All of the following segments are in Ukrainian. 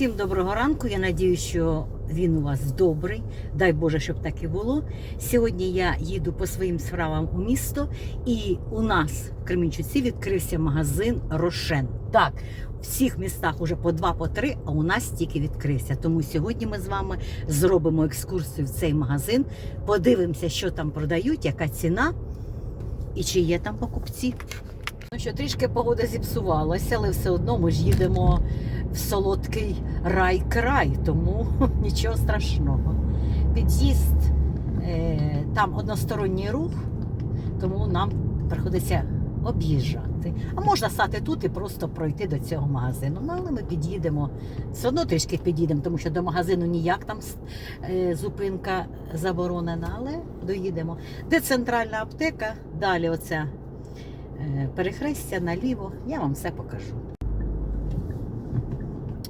Всім доброго ранку. Я надію, що він у вас добрий. Дай Боже, щоб так і було. Сьогодні я їду по своїм справам у місто, і у нас в Кременчуці відкрився магазин Рошен. Так, в всіх містах уже по два, по три, а у нас тільки відкрився. Тому сьогодні ми з вами зробимо екскурсію в цей магазин, подивимося, що там продають, яка ціна і чи є там покупці. Ну що, трішки погода зіпсувалася, але все одно ми ж їдемо в солодкий рай-край, тому нічого страшного. Під'їзд е, там односторонній рух, тому нам приходиться об'їжджати. А можна стати тут і просто пройти до цього магазину. Ну, але ми під'їдемо. Все одно трішки під'їдемо, тому що до магазину ніяк там е, зупинка заборонена, але доїдемо. Де центральна аптека? Далі оця е, перехрестя наліво. Я вам все покажу.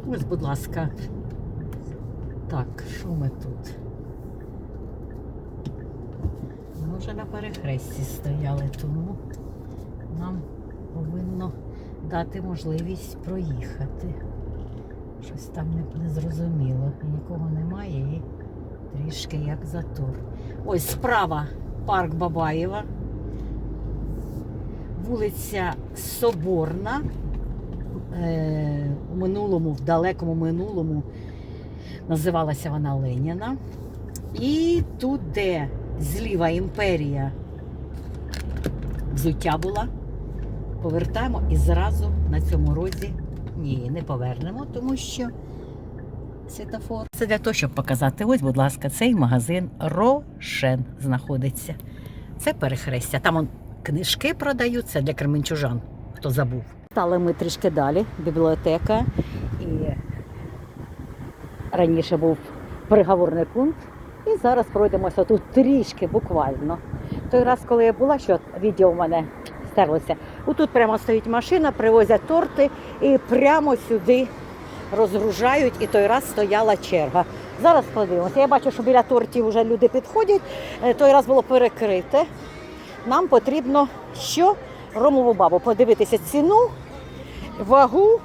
Ось, будь ласка. Так, що ми тут? Ми вже на перехресті стояли, тому нам повинно дати можливість проїхати. Щось там не, не зрозуміло. Нікого немає і трішки як затор. Ось справа парк Бабаєва, вулиця Соборна. Е, у минулому, в далекому минулому називалася вона Леніна. І тут, де зліва імперія взуття була, повертаємо і зразу на цьому розі ні, не повернемо, тому що світофор. Це для того, щоб показати. Ось, будь ласка, цей магазин Рошен знаходиться. Це перехрестя. Там он, книжки продаються для кременчужан, хто забув. Стали ми трішки далі, бібліотека. І раніше був переговорний пункт. І зараз пройдемося тут трішки, буквально. Той раз, коли я була, що відео в мене стерлося. Отут прямо стоїть машина, привозять торти і прямо сюди розгружають. І той раз стояла черга. Зараз подивимося. Я бачу, що біля тортів вже люди підходять. Е, Той раз було перекрите. Нам потрібно що? Ромову бабу подивитися ціну, вагу,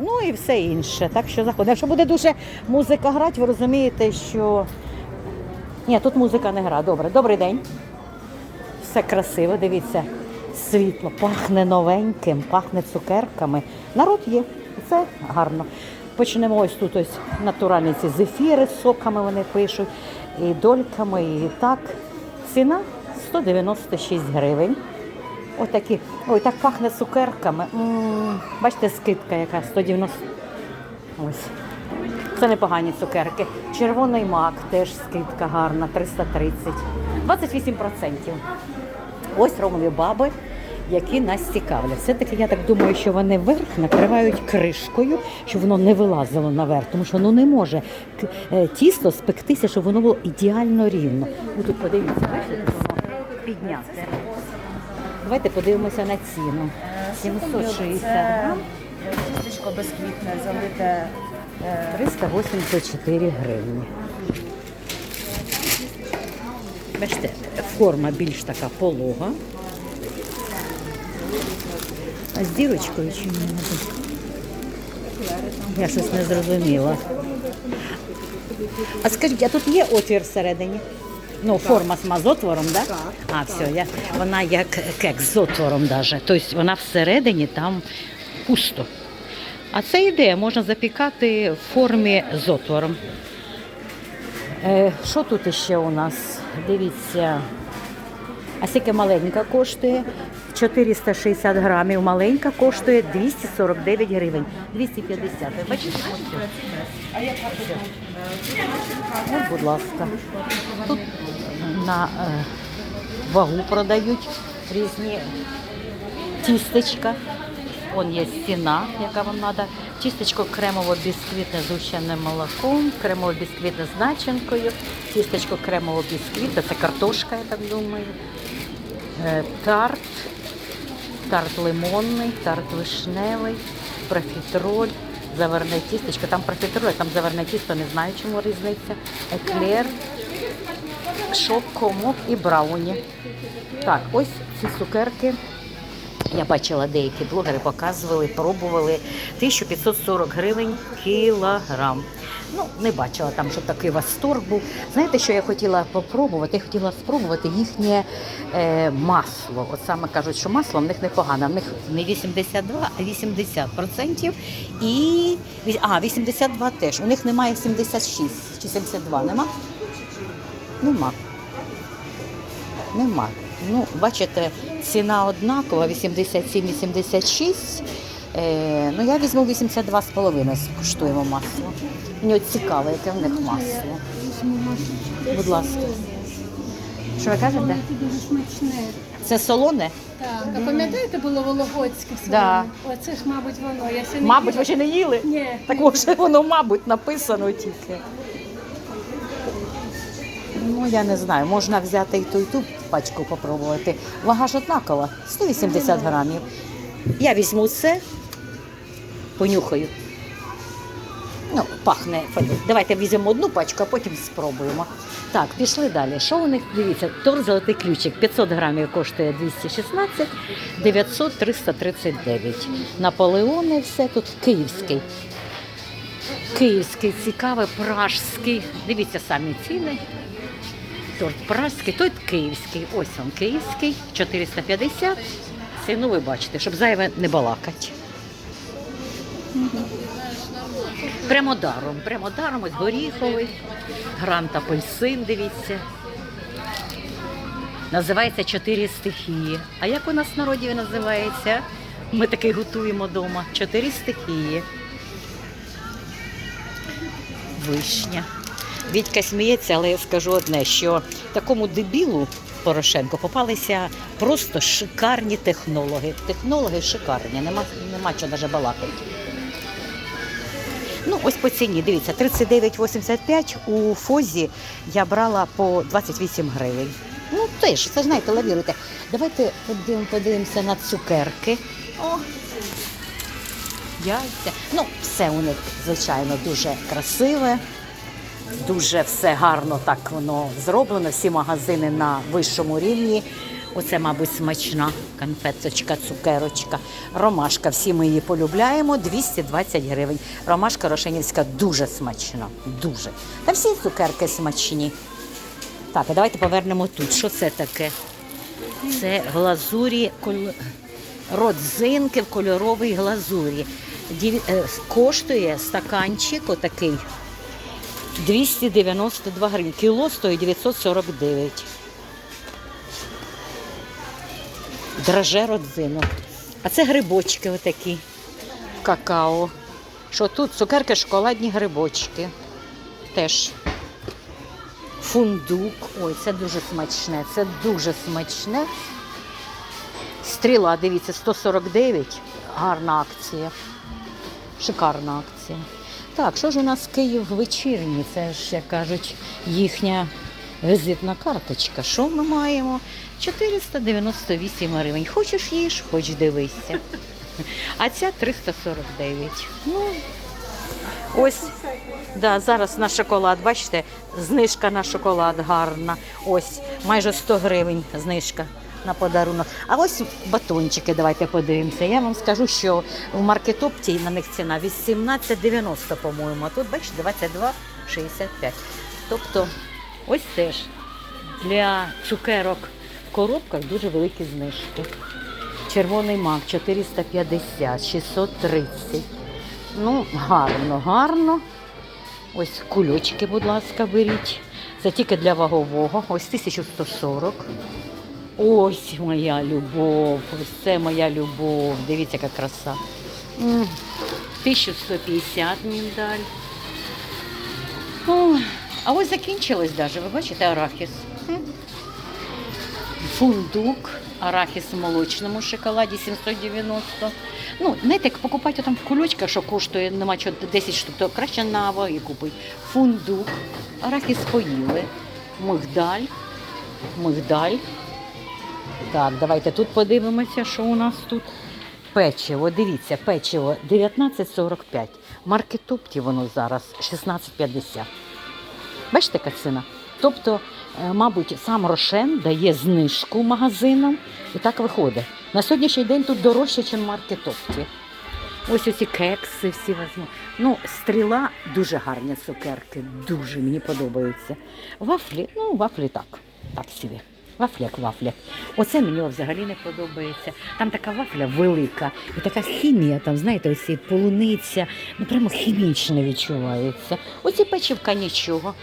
ну і все інше. Так що заходимо. Якщо буде дуже музика грати, ви розумієте, що. Ні, тут музика не гра. Добре, добрий день. Все красиво, дивіться, світло, пахне новеньким, пахне цукерками. Народ є, це гарно. Почнемо ось тут ось натуральні ці зефіри з соками вони пишуть, і дольками, і так. Ціна 196 гривень. Отакі. Ой, так пахне цукерками. Бачите, скидка яка 190. Ось. Це непогані цукерки. Червоний мак теж скидка гарна, 330. 28%. Ось ромові баби, які нас цікавлять. Все-таки я так думаю, що вони верх накривають кришкою, щоб воно не вилазило наверх, тому що воно не може е, тісто спектися, щоб воно було ідеально рівно. Тут подивіться, бачите, воно підняте. Давайте подивимося на ціну. 760 грам, Тістечко безквітне, залите е, 384 гривні. Бачите, форма більш така полога. А з дірочкою чи ні? Я щось не зрозуміла. А скажіть, а тут є отвір всередині? Ну, форма з отвором, так? Да? А, все, я, вона як кекс з отвором даже. Тобто вона всередині там пусто. А це ідея, можна запікати в формі з отвором. Е, що тут ще у нас? Дивіться. А скільки маленька коштує? 460 грамів. Маленька коштує 249 гривень. 250. Ви бачите? Ось, будь ласка. Тут на е, вагу продають різні тістечка. Вон є стіна, яка вам треба. Тістечко кремово-бісквітне з гущеним молоком, кремово-бісквітне з начинкою, тістечко кремово-бісквітне, це картошка, я так думаю. Е, Тарт, тарт лимонний, тарт вишневий, профітроль, заварне тістечко. Там профітроль, там заварне тісто, не знаю, чому різниця. Еклер, шок, комок і брауні. Так, ось ці цукерки Я бачила, деякі блогери показували, пробували 1540 гривень кілограм. Ну, не бачила там, щоб такий восторг був. Знаєте, що я хотіла попробувати? Я хотіла спробувати їхнє е, масло. От саме кажуть, що масло в них непогане. В них не 82, а 80%. І а, 82 теж. У них немає 76 чи 72, нема? Нема. Нема. Ну, бачите, ціна однакова, 87-86. Е, ну, я візьму 82,5, скуштуємо масло. Мені от цікаво, яке в них масло. Будь ласка. Що ви кажете? Це дуже смачне. Це солоне? Так, а пам'ятаєте, було Вологодське солоне? Да. Оце ж, мабуть, воно. Я ще не Мабуть, їла. ви ще не їли? Ні. Так може воно, мабуть, написано тільки. Ну, я не знаю, можна взяти і ту, і ту пачку попробувати. Вага ж однакова, 180 грамів. Я візьму це, понюхаю. Ну, пахне. Давайте візьмемо одну пачку, а потім спробуємо. Так, пішли далі. Що у них? Дивіться, торт золотий ключик. 500 грамів коштує 216, 900 339. Наполеони все тут київський. Київський, цікавий, пражський. Дивіться самі ціни. Торт пражський, той київський. Ось він київський, 450. Ціну ви бачите, щоб зайве не балакати. Прямо даром, прямо даром, ось горіховий, грант апельсин, дивіться. Називається чотири стихії. А як у нас в народі називається? Ми такий готуємо вдома. Чотири стихії. Вишня. Вітька сміється, але я скажу одне, що такому дебілу Порошенко попалися просто шикарні технологи. Технологи шикарні, нема, нема чого навіть балакати. Ну, ось по ціні, дивіться, 39,85 у Фозі я брала по 28 гривень. Ну, теж, це знаєте, лавіруйте. Давайте подивимо, подивимося на цукерки. О, яйця. Ну, все у них, звичайно, дуже красиве. Дуже все гарно так воно зроблено. Всі магазини на вищому рівні. Оце, мабуть, смачна конфеточка, цукерочка. Ромашка, всі ми її полюбляємо. 220 гривень. Ромашка Рошенівська дуже смачна. Дуже. Та всі цукерки смачні. Так, а давайте повернемо тут. Що це таке? Це глазурі, коль- родзинки в кольоровій глазурі. Дів- е, Коштує стаканчик отакий 292 гривні. Кіло стоїть 949. Драже родзину. А це грибочки отакі. Какао. Що тут? Цукерки, шоколадні грибочки. Теж. Фундук. Ой, це дуже смачне. Це дуже смачне. Стріла, дивіться, 149. Гарна акція. Шикарна акція. Так, що ж у нас Київ вечірній? Це ж, як кажуть, їхня візитна карточка. Що ми маємо? 498 гривень. Хочеш їж, хоч дивися. А ця 349. Ну, ось, да, зараз на шоколад, бачите, знижка на шоколад гарна. Ось, майже 100 гривень знижка на подарунок. А ось батончики, давайте подивимося. Я вам скажу, що в маркетопті на них ціна 18,90, по-моєму. А тут, бачите, 22,65. Тобто, ось теж для цукерок в коробках дуже великі знижки. Червоний мак 450, 630. Ну, гарно, гарно. Ось кульочки, будь ласка, беріть. Це тільки для вагового. Ось 1140. Ось моя любов. Ось це моя любов. Дивіться, яка краса. 1150 міндаль. Ой, а ось закінчилось даже, ви бачите, арахіс. Фундук, арахіс в молочному шоколаді 790. Ну, знаєте, як покупати там в кульочках, що коштує, нема чого 10 штук, то краще на ваги купити. Фундук, арахіс поїли, мигдаль, мигдаль. Так, давайте тут подивимося, що у нас тут. Печиво, дивіться, печиво 19,45. Маркетопті воно зараз 16,50. Бачите, яка? Тобто, е, мабуть, сам Рошен дає знижку магазинам і так виходить. На сьогоднішній день тут дорожче, ніж маркетопті. Ось оці кекси всі візьму. Ну, стріла дуже гарні цукерки, дуже мені подобаються. Вафлі, ну, вафлі так, так собі. Вафля як вафля. Оце мені взагалі не подобається. Там така вафля велика, і така хімія, там, знаєте, ось ці полуниця, ну прямо хімічно відчувається. Оці печивка нічого.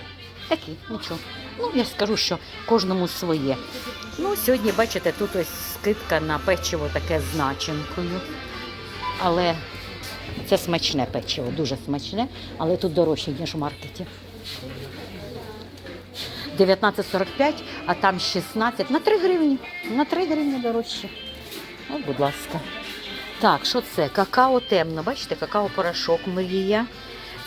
Такі, нічого. Ну, я скажу, що кожному своє. Ну, сьогодні, бачите, тут ось скидка на печиво таке з начинкою. Але це смачне печиво, дуже смачне, але тут дорожче, ніж у маркеті. 19,45, а там 16, на 3 гривні. На 3 гривні дорожче. О, будь ласка. Так, що це? Какао темно. Бачите, какао-порошок Мрія.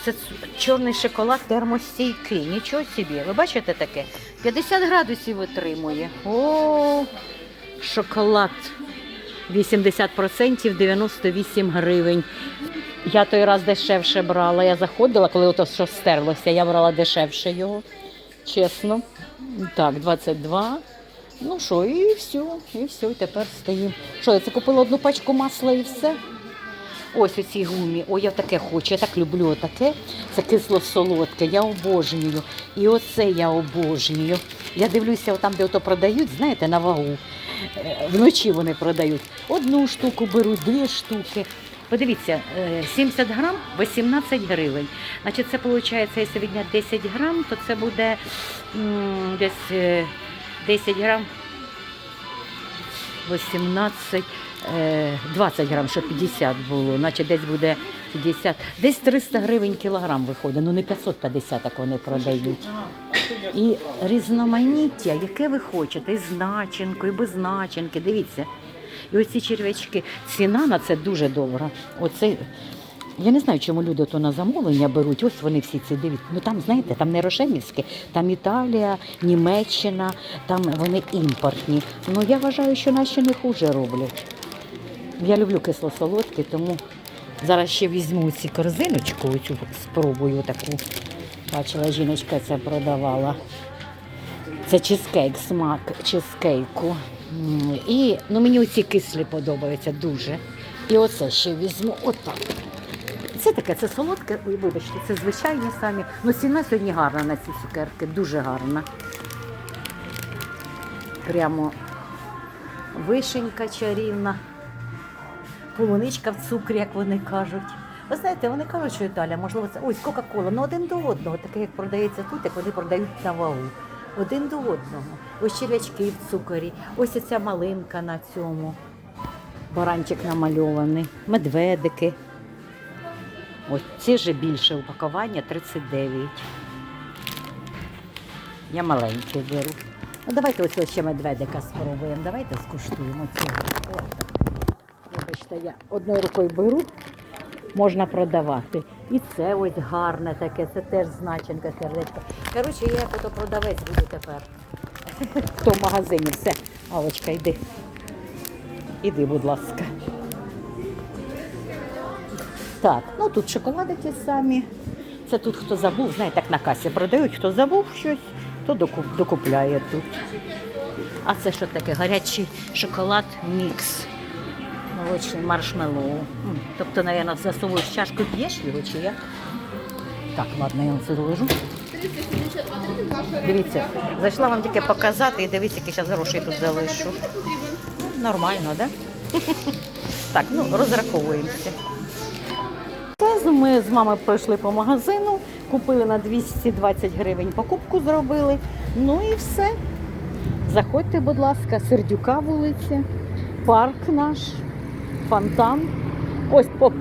Це чорний шоколад термостійкий. Нічого собі. Ви бачите таке? 50 градусів витримує. О, шоколад. 80% 98 гривень. Я той раз дешевше брала. Я заходила, коли ото що стерлося, я брала дешевше його. Чесно. Так, 22. Ну що, і все, і все, і тепер стоїмо. Що, я це купила одну пачку масла і все. Ось оці гумі. Ой, я таке хочу, я так люблю таке. Це кисло-солодке, я обожнюю. І оце я обожнюю. Я дивлюся, там, де ото продають, знаєте, на вагу. Е, Вночі вони продають. Одну штуку беруть, дві штуки. Подивіться, е, 70 грам 18 гривень. Значить, це виходить, якщо відняти 10 грам, то це буде десь е, 10 грам 18, е, 20 грам, що 50 було, значить десь буде 50, десь 300 гривень кілограм виходить, ну не 550, як вони продають. І різноманіття, яке ви хочете, і з начинкою, і без начинки, дивіться. І оці черв'ячки, ціна на це дуже добра. Оце, я не знаю, чому люди то на замовлення беруть. Ось вони всі ці дивіться. Ну там, знаєте, там не рошемівське, там Італія, Німеччина, там вони імпортні. Ну я вважаю, що наші не хуже роблять. Я люблю кисло-солодкі, тому зараз ще візьму ці корзиночку, оцю спробую таку. Бачила, жіночка це продавала. Це чизкейк, смак чизкейку. І ну, мені оці кислі подобаються дуже. І оце ще візьму отак. Це таке, це солодке, ой, вибачте, це звичайні самі. Ну, ціна сьогодні гарна на ці цукерки, дуже гарна. Прямо вишенька чарівна, полуничка в цукрі, як вони кажуть. Ви знаєте, вони кажуть, що Італія, можливо, це ось Кока-Кола, ну один до одного, таке, як продається тут, як вони продають на вагу. Один до одного. Ось черв'ячки в цукорі, ось ця малинка на цьому. Баранчик намальований, медведики. Ось ці же більше упакування 39. Я маленький беру. Ну, давайте ось ось ще медведика спробуємо. Давайте скуштуємо цього. Вибачте, я одною рукою беру, можна продавати. І це ось гарне таке, це теж значенка сердечко. Коротше, я як ото продавець буду тепер. В магазині. Все, Алочка, йди. Іди, будь ласка. Так, ну тут шоколади ті самі. Це тут хто забув, знаєте, так на касі продають, хто забув щось, то докуп- докупляє тут. А це що таке? Гарячий шоколад мікс. Молочний маршмеллоу. Тобто, мабуть, засовуєш чашку, п'єш його чи як? Так, ладно, я вам це доложу. Дивіться, зайшла вам тільки показати і дивіться, які зараз гроші тут залишу. Нормально, так? Да? Так, ну розраховуємося. Ми з мамою пройшли по магазину, купили на 220 гривень покупку зробили. Ну і все. Заходьте, будь ласка, Сердюка вулиця, парк наш, фонтан. Ось по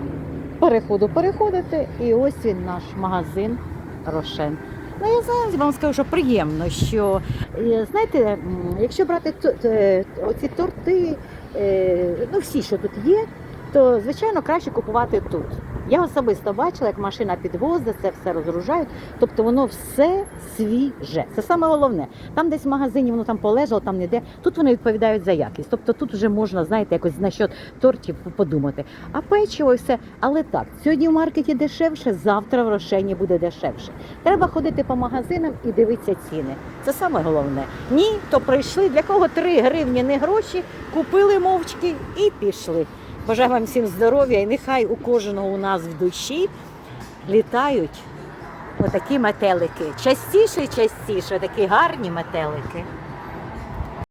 переходу переходите, і ось він наш магазин Рошен. Ну, я зараз вам скажу, що приємно, що е, знаєте, якщо брати т- оці торти, е, ну всі, що тут є, то звичайно краще купувати тут. Я особисто бачила, як машина підвозить, це все розгружають. Тобто воно все свіже. Це саме головне. Там десь в магазині воно там полежало, там ніде. Тут вони відповідають за якість. Тобто тут вже можна, знаєте, якось насчет тортів подумати. А печиво і все. Але так, сьогодні в маркеті дешевше, завтра в рошені буде дешевше. Треба ходити по магазинам і дивитися ціни. Це саме головне. Ні, то прийшли, для кого 3 гривні не гроші, купили мовчки і пішли. Бажаю вам всім здоров'я і нехай у кожного у нас в душі літають отакі метелики. Частіше частіше, такі гарні метелики.